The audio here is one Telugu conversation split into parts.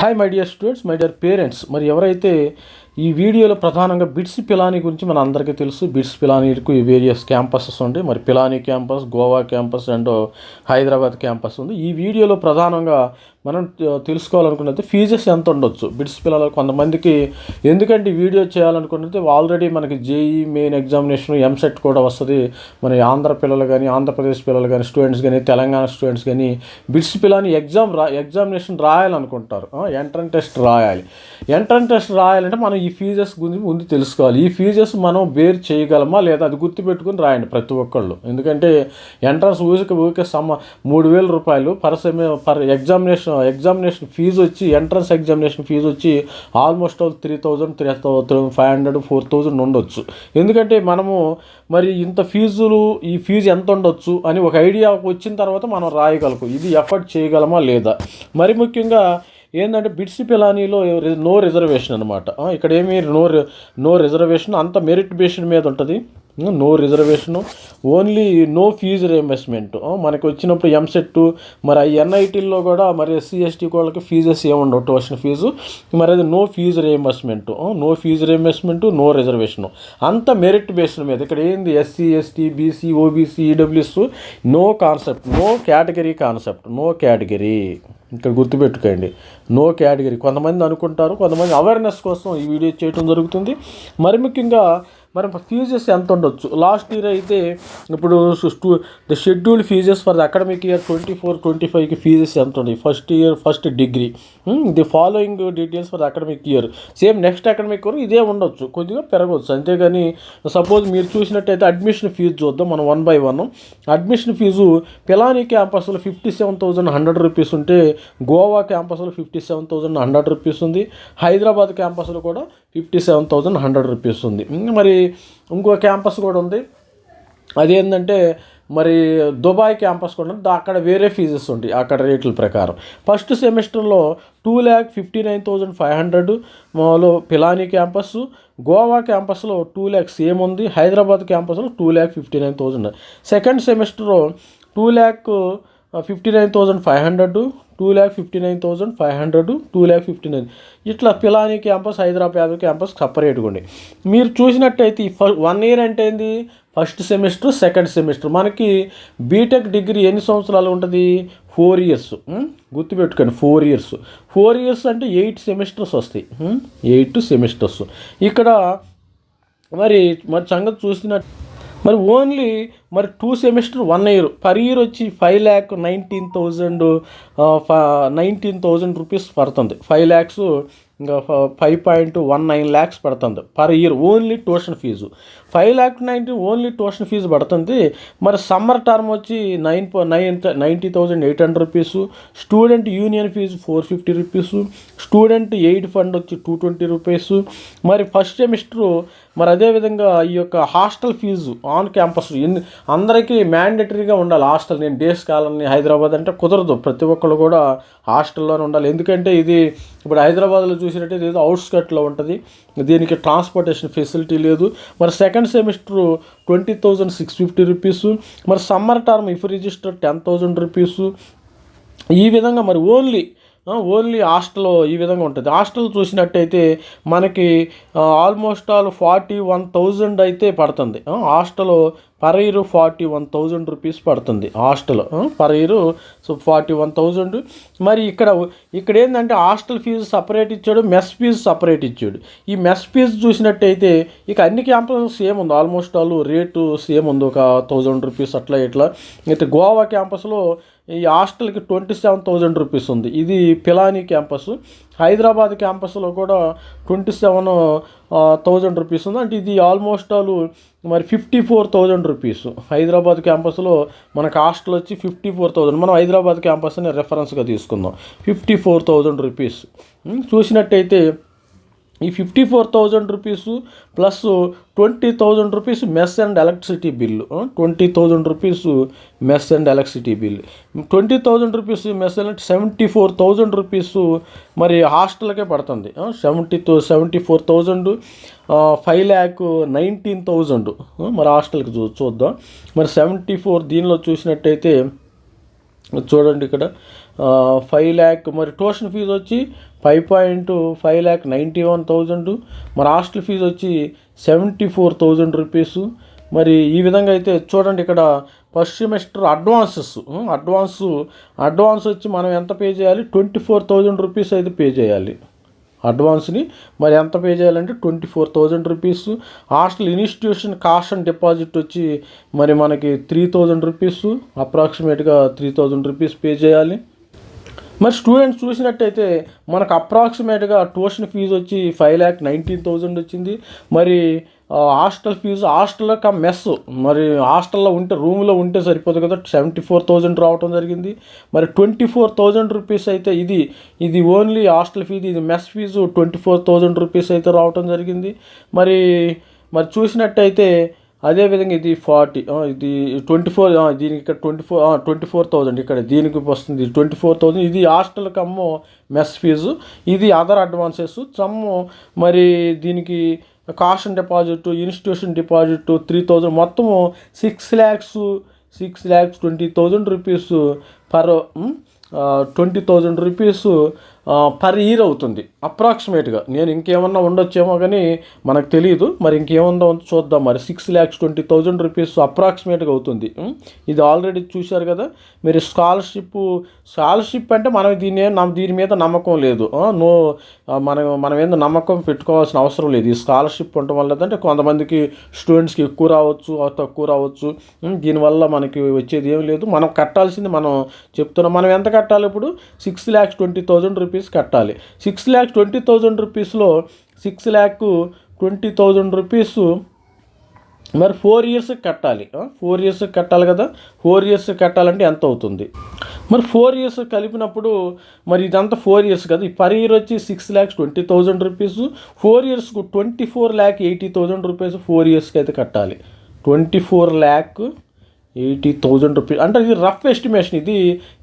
Hi my dear students my dear parents మరి ఎవరైతే ఈ వీడియోలో ప్రధానంగా బిట్స్ పిలానీ గురించి మన అందరికీ తెలుసు. బిట్స్ పిలానీకు ఈ వేరియస్ క్యాంపసెస్ ఉంటాయి మరి Pilani campus Goa campus and Hyderabad campus ఉంది. ఈ వీడియోలో ప్రధానంగా మనం తెలుసుకోవాలనుకున్నది ఫీజెస్ ఎంత ఉండొచ్చు? బిట్స్ పిల్లలు కొంతమందికి ఎందుకంటే ఈ వీడియో చేయాలనుకున్నది ఆల్రెడీ మనకి జేఈ మెయిన్ ఎగ్జామినేషన్ ఎంసెట్ కూడా వస్తుంది. మన ఆంధ్ర పిల్లలు కానీ ఆంధ్రప్రదేశ్ పిల్లలు కానీ స్టూడెంట్స్ కానీ తెలంగాణ స్టూడెంట్స్ కానీ బిట్స్ పిల్లని ఎగ్జామ్ రా ఎగ్జామినేషన్ రాయాలనుకుంటారు. ఎంట్రన్ టెస్ట్ రాయాలి. ఎంట్రన్ టెస్ట్ రాయాలంటే మనం ఈ ఫీజెస్ గురించి ముందు తెలుసుకోవాలి. ఈ ఫీజెస్ మనం బేర్ చేయగలమా లేదా అది గుర్తుపెట్టుకుని రాయండి ప్రతి ఒక్కళ్ళు. ఎందుకంటే ఎంట్రన్స్ ఊరికి ఊరికే సమ మూడు వేల రూపాయలు per sem per examination examination fee వచ్చి ఎంట్రన్స్ ఎగ్జామినేషన్ ఫీజు వచ్చి almost all three thousand three five hundred four thousand ఉండొచ్చు. ఎందుకంటే మనము మరి ఇంత ఫీజులు ఈ ఫీజు ఎంత ఉండొచ్చు అని ఒక ఐడియా వచ్చిన తర్వాత మనం రాయగలుగు ఇది ఎఫర్ట్ చేయగలమా లేదా? మరి ముఖ్యంగా ఏంటంటే బిడ్స్ పిలానీలో నో రిజర్వేషన్ అనమాట ఇక్కడ ఏమీ నో రి- నో రిజర్వేషన్ అంత మెరిట్ బేస్డ్ మీద ఉంటుంది. No reservation only no fee reimbursement మనకు వచ్చినప్పుడు ఎంసెట్ మరి ఎన్ఐటీల్లో కూడా మరి ఎస్సీ ఎస్టీ వాళ్ళకి ఫీజెస్ ఏముండవు ట్యూషన్ ఫీజు మరి అది no fee reimbursement no fee reimbursement no reservation అంత మెరిట్ బేస్డ్ మీద ఇక్కడ ఏంది? SC ST BC OBC EWS no concept no category concept no category ఇక్కడ గుర్తుపెట్టుకోండి నో కేటగిరీ కొంతమంది అనుకుంటారు కొంతమంది అవేర్నెస్ కోసం ఈ వీడియో చేయడం జరుగుతుంది. మరి ముఖ్యంగా మరి ఫీజెస్ ఎంత ఉండొచ్చు? లాస్ట్ ఇయర్ అయితే ఇప్పుడు స్టూ the scheduled fees for the academic year twenty four twenty ఫైవ్కి ఫీజెస్ ఎంత ఉన్నాయి? First year first degree the following details for academic year same next academic year ఇదే ఉండొచ్చు. కొద్దిగా పెరగవచ్చు అంతేగాని సపోజ్ మీరు చూసినట్టయితే అడ్మిషన్ ఫీజు చూద్దాం మనం one by one admission fee Pilani క్యాంపస్లో fifty seven thousand hundred rupees ఉంటే గోవా క్యాంపస్లో fifty seven thousand hundred rupees ఉంది. హైదరాబాద్ క్యాంపస్లో కూడా fifty seven thousand hundred rupees ఉంది మరి ఇంకో క్యాంపస్ కూడా ఉంది. అది ఏంటంటే మరి దుబాయ్ క్యాంపస్ కూడా ఉంది. అక్కడ వేరే ఫీజెస్ ఉంటాయి. అక్కడ రేట్ల ప్రకారం. ఫస్ట్ సెమిస్టర్లో two lakh fifty nine thousand five hundred మాలో పిలానీ క్యాంపస్ గోవా క్యాంపస్లో టూ ల్యాక్స్ సేమ్ ఉంది. హైదరాబాద్ క్యాంపస్లో two lakh fifty nine thousand second semester two lakh fifty nine thousand five hundred two lakh fifty nine thousand five hundred two lakh fifty nine ఇట్లా పిలాని క్యాంపస్ హైదరాబాద్ క్యాంపస్ సపరేట్గా ఉండే మీరు చూసినట్టయితే ఫ వన్ ఇయర్ అంటే ఏంది? ఫస్ట్ సెమిస్టర్ సెకండ్ సెమిస్టర్ మనకి బీటెక్ డిగ్రీ ఎన్ని సంవత్సరాలు ఉంటుంది? ఫోర్ ఇయర్స్ గుర్తుపెట్టుకోండి ఫోర్ ఇయర్స్ ఫోర్ ఇయర్స్ అంటే ఎయిట్ సెమిస్టర్స్ వస్తాయి. ఎయిట్ సెమిస్టర్స్ ఇక్కడ మరి మరి సంగతి చూసినట్టు మరి ఓన్లీ మరి two semester one year per year వచ్చి five lakh nineteen thousand nineteen thousand rupees పడుతుంది. ఫైవ్ ల్యాక్స్ ఇంకా five point one nine lakhs పడుతుంది per year only tuition fee five lakh ninety only tuition fee పడుతుంది. మరి సమ్మర్ టర్మ్ వచ్చి nine nine ninety thousand eight hundred rupees student union fee four fifty rupees student aid fund వచ్చి టూ ట్వంటీ రూపీస్ మరి ఫస్ట్ సెమిస్టరు మరి అదేవిధంగా ఈ యొక్క హాస్టల్ ఫీజు ఆన్ క్యాంపస్ ఎన్ని అందరికీ మ్యాండేటరీగా ఉండాలి హాస్టల్. నేను డేస్ కాలనీ హైదరాబాద్ అంటే కుదరదు. ప్రతి ఒక్కరు కూడా హాస్టల్లోనే ఉండాలి. ఎందుకంటే ఇది ఇప్పుడు హైదరాబాద్లో చూసినట్టయితే ఏదో అవుట్స్కట్లో ఉంటుంది. దీనికి ట్రాన్స్పోర్టేషన్ ఫెసిలిటీ లేదు. మరి second semester twenty thousand six fifty rupees. మరి summer term if register ten thousand rupees. ఈ విధంగా మరి ఓన్లీ ఓన్లీ హాస్టల్ ఈ విధంగా ఉంటుంది. హాస్టల్ చూసినట్టయితే మనకి almost all forty one thousand అయితే పడుతుంది. Hostel per year forty one thousand rupees పడుతుంది hostel. Per year so forty one thousand మరి ఇక్కడ ఇక్కడ ఏంటంటే హాస్టల్ ఫీజు సపరేట్ ఇచ్చాడు మెస్ ఫీజు సపరేట్ ఇచ్చాడు. ఈ మెస్ ఫీజు చూసినట్టయితే ఇక అన్ని క్యాంపస్ సేమ్ ఉంది. ఆల్మోస్ట్ ఆల్ రేటు సేమ్ ఉంది. ఒక థౌజండ్ రూపీస్ అట్లా ఇట్లా. అయితే గోవా క్యాంపస్లో ఈ హాస్టల్కి ట్వంటీ సెవెన్ థౌజండ్ రూపీస్ ఉంది. ఇది పిలానీ క్యాంపస్. హైదరాబాద్ క్యాంపస్లో కూడా ట్వంటీ సెవెన్ థౌజండ్ రూపీస్ ఉంది. అంటే ఇది ఆల్మోస్ట్ ఆల్ మరి fifty four thousand rupees. Hyderabad క్యాంపస్లో మనకు హాస్టల్ వచ్చి ఫిఫ్టీ ఫోర్ థౌజండ్ మనం హైదరాబాద్ క్యాంపస్ని రెఫరెన్స్గా తీసుకుందాం. Fifty four thousand rupees. చూసినట్టయితే ఈ fifty four thousand rupees plus twenty thousand rupees mess and electricity bill twenty thousand rupees mess and electricity bill. Twenty thousand rupees mess అంటే సెవెంటీ ఫోర్ థౌజండ్ రూపీస్ మరి హాస్టల్కే పడుతుంది. సెవెంటీ తో seventy four thousand five lakh nineteen thousand. మరి హాస్టల్కి చూ చూద్దాం. మరి సెవెంటీ ఫోర్ దీనిలో చూసినట్టయితే చూడండి ఇక్కడ. ఫైవ్ ల్యాక్ మరి ట్యూషన్ ఫీజు వచ్చి five point five lakh ninety one thousand మరి హాస్టల్ ఫీజు వచ్చి సెవెంటీ ఫోర్ థౌజండ్ రూపీస్ మరి ఈ విధంగా అయితే చూడండి ఇక్కడ first semester advances advance advance వచ్చి మనం ఎంత పే చేయాలి? ట్వంటీ ఫోర్ థౌజండ్ రూపీస్ అయితే పే చేయాలి. అడ్వాన్స్ని మరి ఎంత పే చేయాలంటే twenty four thousand rupees. Hostel institution cost and deposit వచ్చి మరి మనకి త్రీ థౌజండ్ రూపీస్. అప్రాక్సిమేట్గా త్రీ థౌజండ్ రూపీస్ పే చేయాలి. మరి స్టూడెంట్స్ చూసినట్టయితే మనకు అప్రాక్సిమేట్గా ట్యూషన్ ఫీజు వచ్చి ఫైవ్ ల్యాక్ నైన్టీన్ థౌజండ్ వచ్చింది. మరి హాస్టల్ ఫీజు హాస్టల్లో కమ్ మెస్. మరి హాస్టల్లో ఉంటే రూమ్లో ఉంటే సరిపోదు కదా. సెవెంటీ ఫోర్ థౌజండ్ రావటం జరిగింది. మరి ట్వంటీ ఫోర్ థౌజండ్ రూపీస్ అయితే ఇది ఇది ఓన్లీ హాస్టల్ ఫీజు ఇది mess fee twenty four thousand rupees అయితే రావటం జరిగింది. మరి మరి చూసినట్టయితే అదేవిధంగా ఇది ఫార్టీ ఇది ట్వంటీ ఫోర్ దీనికి ఇక్కడ twenty four twenty four thousand ఇక్కడ దీనికి వస్తుంది. ట్వంటీ ఫోర్ థౌజండ్ ఇది హాస్టల్ కమ్ము మెస్ ఫీజు. ఇది అదర్ అడ్వాన్సెస్. సమ్ము మరి దీనికి caution deposit institution deposit three thousand మొత్తము six lakhs six lakhs twenty thousand rupees per twenty thousand rupees per year అవుతుంది. అప్రాక్సిమేట్గా నేను ఇంకేమన్నా ఉండొచ్చేమో కానీ మనకు తెలియదు మరి ఇంకేమన్నా చూద్దాం. మరి six lakhs twenty thousand rupees అప్రాక్సిమేట్గా అవుతుంది. ఇది ఆల్రెడీ చూశారు కదా. మీరు స్కాలర్షిప్ స్కాలర్షిప్ అంటే మనం దీని దీని మీద నమ్మకం లేదు. నో మనం మనం ఏందో నమ్మకం పెట్టుకోవాల్సిన అవసరం లేదు. ఈ స్కాలర్షిప్ ఉండటం వల్ల అంటే కొంతమందికి స్టూడెంట్స్కి ఎక్కువ రావచ్చు తక్కువ రావచ్చు. దీనివల్ల మనకి వచ్చేది ఏం లేదు. మనం కట్టాల్సింది మనం చెప్తున్నాం. మనం ఎంత కట్టాలి ఇప్పుడు? Six lakhs twenty thousand rupees rupees కట్టాలి. సిక్స్ ల్యాక్స్ ట్వంటీ థౌజండ్ రూపీస్లో six lakh twenty thousand rupees మరి ఫోర్ ఇయర్స్ కట్టాలి. ఫోర్ ఇయర్స్ కట్టాలి కదా? ఫోర్ ఇయర్స్ కట్టాలంటే ఎంత అవుతుంది? మరి ఫోర్ ఇయర్స్ కలిపినప్పుడు మరి ఇదంతా ఫోర్ ఇయర్స్ కదా? ఈ పర్ ఇయర్ వచ్చి six lakhs twenty thousand rupees four ఇయర్స్కు twenty four lakh eighty thousand rupees four ఇయర్స్కి అయితే కట్టాలి. Twenty four lakh eighty thousand rupees అంటే ఇది రఫ్ ఎస్టిమేషన్ ఇది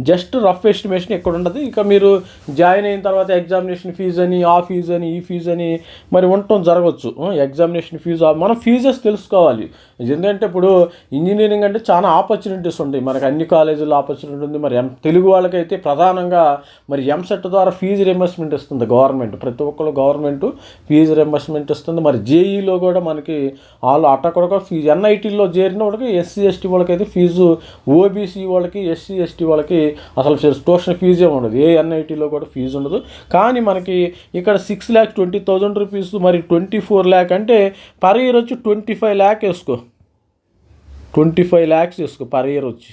జస్ట్ రఫ్ ఎస్టిమేషన్ ఎక్కడ ఉండదు ఇక మీరు జాయిన్ అయిన తర్వాత ఎగ్జామినేషన్ ఫీజు అని ఆ ఫీజు అని ఈ ఫీజు అని మరి ఉండటం జరగవచ్చు. ఎగ్జామినేషన్ ఫీజు మనం ఫీజెస్ తెలుసుకోవాలి. ఎందుకంటే ఇప్పుడు ఇంజనీరింగ్ అంటే చాలా ఆపర్చునిటీస్ ఉంటాయి. మనకి అన్ని కాలేజీల్లో ఆపర్చునిటీ ఉంది. మరి ఎం తెలుగు వాళ్ళకైతే ప్రధానంగా మరి ఎంసెట్ ద్వారా ఫీజు రింబర్స్మెంట్ ఇస్తుంది గవర్నమెంట్. ప్రతి ఒక్కరు గవర్నమెంట్ ఫీజు రింబర్స్మెంట్ ఇస్తుంది. మరి జేఈలో కూడా మనకి వాళ్ళు అట్ట కూడా ఫీజు ఎన్ఐటీలో చేరిన వాళ్ళకి ఎస్సీ ఎస్టీ వాళ్ళకి అయితే ఫీజు ఓబీసీ వాళ్ళకి ఎస్సీ ఎస్టీ వాళ్ళకి అసలు ట్యూషన్ ఫీజే ఉండదు. ఏ ఎన్ఐటీలో కూడా ఫీజు ఉండదు. కానీ మనకి ఇక్కడ six lakh twenty thousand rupees మరి ట్వంటీ ఫోర్ ల్యాక్ అంటే పర్ ఇయర్ వచ్చి ట్వంటీ ఫైవ్ ల్యాక్ వేసుకో. ట్వంటీ ఫైవ్ ల్యాక్స్ చేసుకో పర్ ఇయర్ వచ్చి.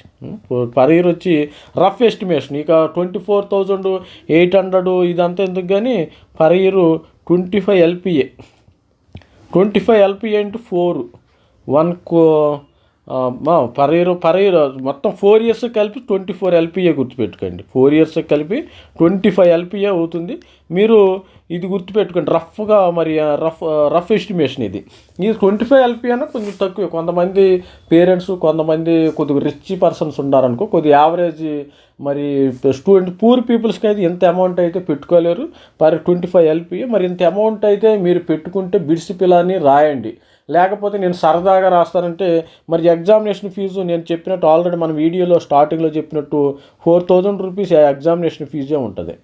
పర్ ఇయర్ వచ్చి రఫ్ ఎస్టిమేషన్. ఇక twenty four thousand eight hundred ఇదంతా ఎందుకు కానీ per year twenty five LPA. Twenty five LPA into four. One కో పర్ ఇయర్ పర్ ఇయర్ మొత్తం ఫోర్ ఇయర్స్ కలిపి ట్వంటీ ఫోర్ ఎల్పిఏ గుర్తుపెట్టుకోండి. ఫోర్ ఇయర్స్ కలిపి ట్వంటీ ఫైవ్ ఎల్పిఏ అవుతుంది. మీరు ఇది గుర్తుపెట్టుకోండి. రఫ్గా మరి రఫ్ రఫ్ ఎస్టిమేషన్ ఇది. ఇది ట్వంటీ ఫైవ్ ఎల్పి అన్న కొంచెం తక్కువ. కొంతమంది పేరెంట్స్ కొంతమంది కొద్దిగా రిచ్ పర్సన్స్ ఉన్నారనుకో కొద్దిగా యావరేజ్ మరి స్టూడెంట్ పూర్ పీపుల్స్కి అయితే ఇంత అమౌంట్ అయితే పెట్టుకోలేరు. పర్ ట్వంటీ ఫైవ్ ఎల్పి మరి ఇంత అమౌంట్ అయితే మీరు పెట్టుకుంటే బిడ్స్ పిల్లని రాయండి. లేకపోతే నేను సరదాగా రాస్తానంటే మరి ఎగ్జామినేషన్ ఫీజు నేను చెప్పినట్టు ఆల్రెడీ మన వీడియోలో స్టార్టింగ్లో చెప్పినట్టు ఫోర్ థౌజండ్ రూపీస్ ఎగ్జామినేషన్ ఫీజే ఉంటుంది.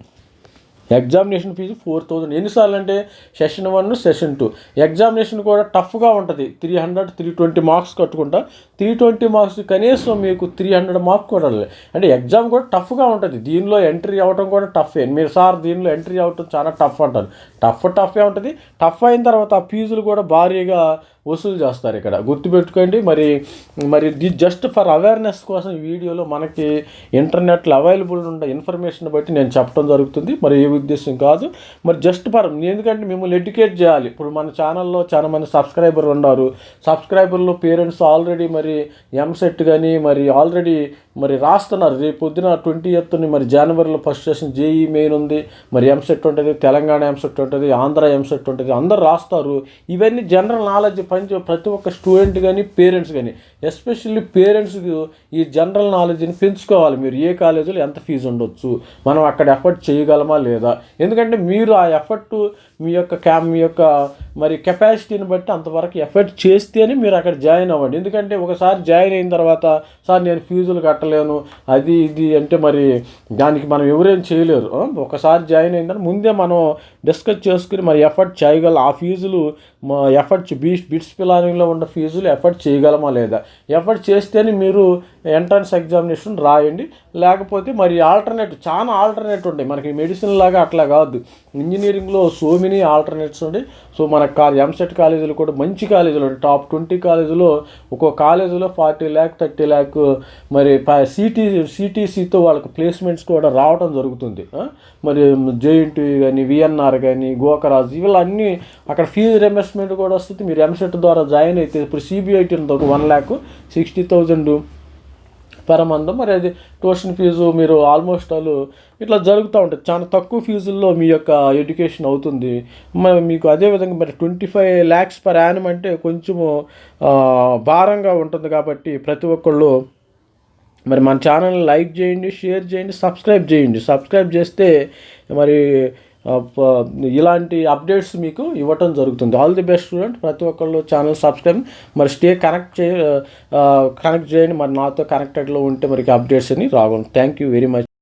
ఎగ్జామినేషన్ ఫీజు ఫోర్ థౌజండ్ ఎన్నిసార్లు అంటే session one session two examination కూడా టఫ్గా ఉంటుంది. Three hundred three twenty marks కట్టుకుంటా. త్రీ ట్వంటీ మార్క్స్ కనీసం మీకు త్రీ హండ్రెడ్ మార్క్స్ కూడా అంటే ఎగ్జామ్ కూడా టఫ్గా ఉంటుంది. దీనిలో ఎంట్రీ అవ్వడం కూడా టఫే. మీరు సార్ దీనిలో ఎంట్రీ అవ్వటం చాలా టఫ్ అంటారు. టఫ్ టఫే ఉంటుంది. టఫ్ అయిన తర్వాత ఆ ఫీజులు కూడా భారీగా వసూలు చేస్తారు ఇక్కడ. గుర్తుపెట్టుకోండి మరి మరి ది జస్ట్ ఫర్ అవేర్నెస్ కోసం ఈ వీడియోలో మనకి ఇంటర్నెట్లో అవైలబుల్ ఉన్న ఇన్ఫర్మేషన్ బట్టి నేను చెప్పడం జరుగుతుంది. మరి ఏ ఉద్దేశం కాదు. మరి జస్ట్ ఫర్ ఎందుకంటే మిమ్మల్ని ఎడ్యుకేట్ చేయాలి. ఇప్పుడు మన ఛానల్లో చాలా మంది సబ్స్క్రైబర్ ఉన్నారు. సబ్స్క్రైబర్లు పేరెంట్స్ ఆల్రెడీ మరి ఎంసెట్ కానీ మరి ఆల్రెడీ మరి రాస్తున్నారు. రేపు పొద్దున ట్వంటీ ఎత్తుని మరి జనవరిలో ఫస్ట్ సెషన్ జేఈ మెయిన్ ఉంది. మరి ఎంసెట్ ఉంటుంది తెలంగాణ ఎంసెట్ ఉంటుంది ఆంధ్ర ఎంసెట్ ఉంటుంది అందరు రాస్తారు. ఇవన్నీ జనరల్ నాలెడ్జ్ పంచి ప్రతి ఒక్క స్టూడెంట్ కానీ పేరెంట్స్ కానీ ఎస్పెషల్లీ పేరెంట్స్కి ఈ జనరల్ నాలెడ్జ్ని పెంచుకోవాలి. మీరు ఏ కాలేజీలో ఎంత ఫీజు ఉండొచ్చు? మనం అక్కడ ఎఫర్ట్ చేయగలమా లేదా? ఎందుకంటే మీరు ఆ ఎఫర్ట్ మీ యొక్క క్యా మీ యొక్క మరి కెపాసిటీని బట్టి అంతవరకు ఎఫర్ట్ చేస్తేనే మీరు అక్కడ జాయిన్ అవ్వండి. ఎందుకంటే ఒకసారి జాయిన్ అయిన తర్వాత సార్ నేను ఫీజులు కట్టలేను అది ఇది అంటే మరి దానికి మనం ఎవరేం చేయలేరు. ఒకసారి జాయిన్ అయిన తర్వాత ముందే మనం డిస్కస్ చేసుకుని మరి ఎఫర్ట్ చేయగల ఆ ఫీజులు మా ఎఫర్ట్ బిట్స్ ప్లానింగ్లో ఉన్న ఫీజులు ఎఫర్ట్ చేయగలమా లేదా? ఎఫర్ట్ చేస్తేనే మీరు ఎంట్రన్స్ ఎగ్జామినేషన్ రాయండి. లేకపోతే మరి ఆల్టర్నేట్ చాలా ఆల్టర్నేట్ ఉంటాయి. మనకి మెడిసిన్ లాగా అట్లా కాదు. ఇంజనీరింగ్లో సో మెనీ ఆల్టర్నేట్స్ ఉంటాయి. సో మన కా ఎంసెట్ కాలేజీలు కూడా మంచి కాలేజీలు ఉంటాయి. టాప్ ట్వంటీ కాలేజీలో ఒక్కో కాలేజీలో ఫార్టీ ల్యాక్ థర్టీ ల్యాక్ మరి సిటీ సిటీసీతో వాళ్ళకి ప్లేస్మెంట్స్ కూడా రావడం జరుగుతుంది. మరి జేఎన్టీ కానీ విఎన్ఆర్ కానీ గోకరాజ్ ఇవన్నీ అక్కడ ఫీజు రియంబర్స్మెంట్ కూడా వస్తుంది. మీరు ఎంసెట్ ద్వారా జాయిన్ అయితే ఇప్పుడు సిబిఐటీ ఒక వన్ ల్యాక్ సిక్స్టీ థౌజండ్ పరమందం. మరి అది ట్యూషన్ ఫీజు మీరు ఆల్మోస్ట్ ఆల్ ఇట్లా జరుగుతూ ఉంటుంది. చాలా తక్కువ ఫీజుల్లో మీ యొక్క ఎడ్యుకేషన్ అవుతుంది. మరి మీకు అదేవిధంగా మరి twenty five lakhs per annum అంటే కొంచెము భారంగా ఉంటుంది కాబట్టి ప్రతి ఒక్కళ్ళు మరి మన ఛానల్ లైక్ చేయండి షేర్ చేయండి సబ్స్క్రైబ్ చేయండి. సబ్స్క్రైబ్ చేస్తే మరి ఇలాంటి అప్డేట్స్ మీకు ఇవ్వటం జరుగుతుంది. ఆల్ ది బెస్ట్ స్టూడెంట్ ప్రతి ఒక్కళ్ళు ఛానల్ సబ్స్క్రైబ్ మరి స్టే కనెక్ట్ చే కనెక్ట్ చేయండి. మరి నాతో కనెక్టెడ్లో ఉంటే మరి అప్డేట్స్ అని రాగలను థ్యాంక్ యూ వెరీ మచ్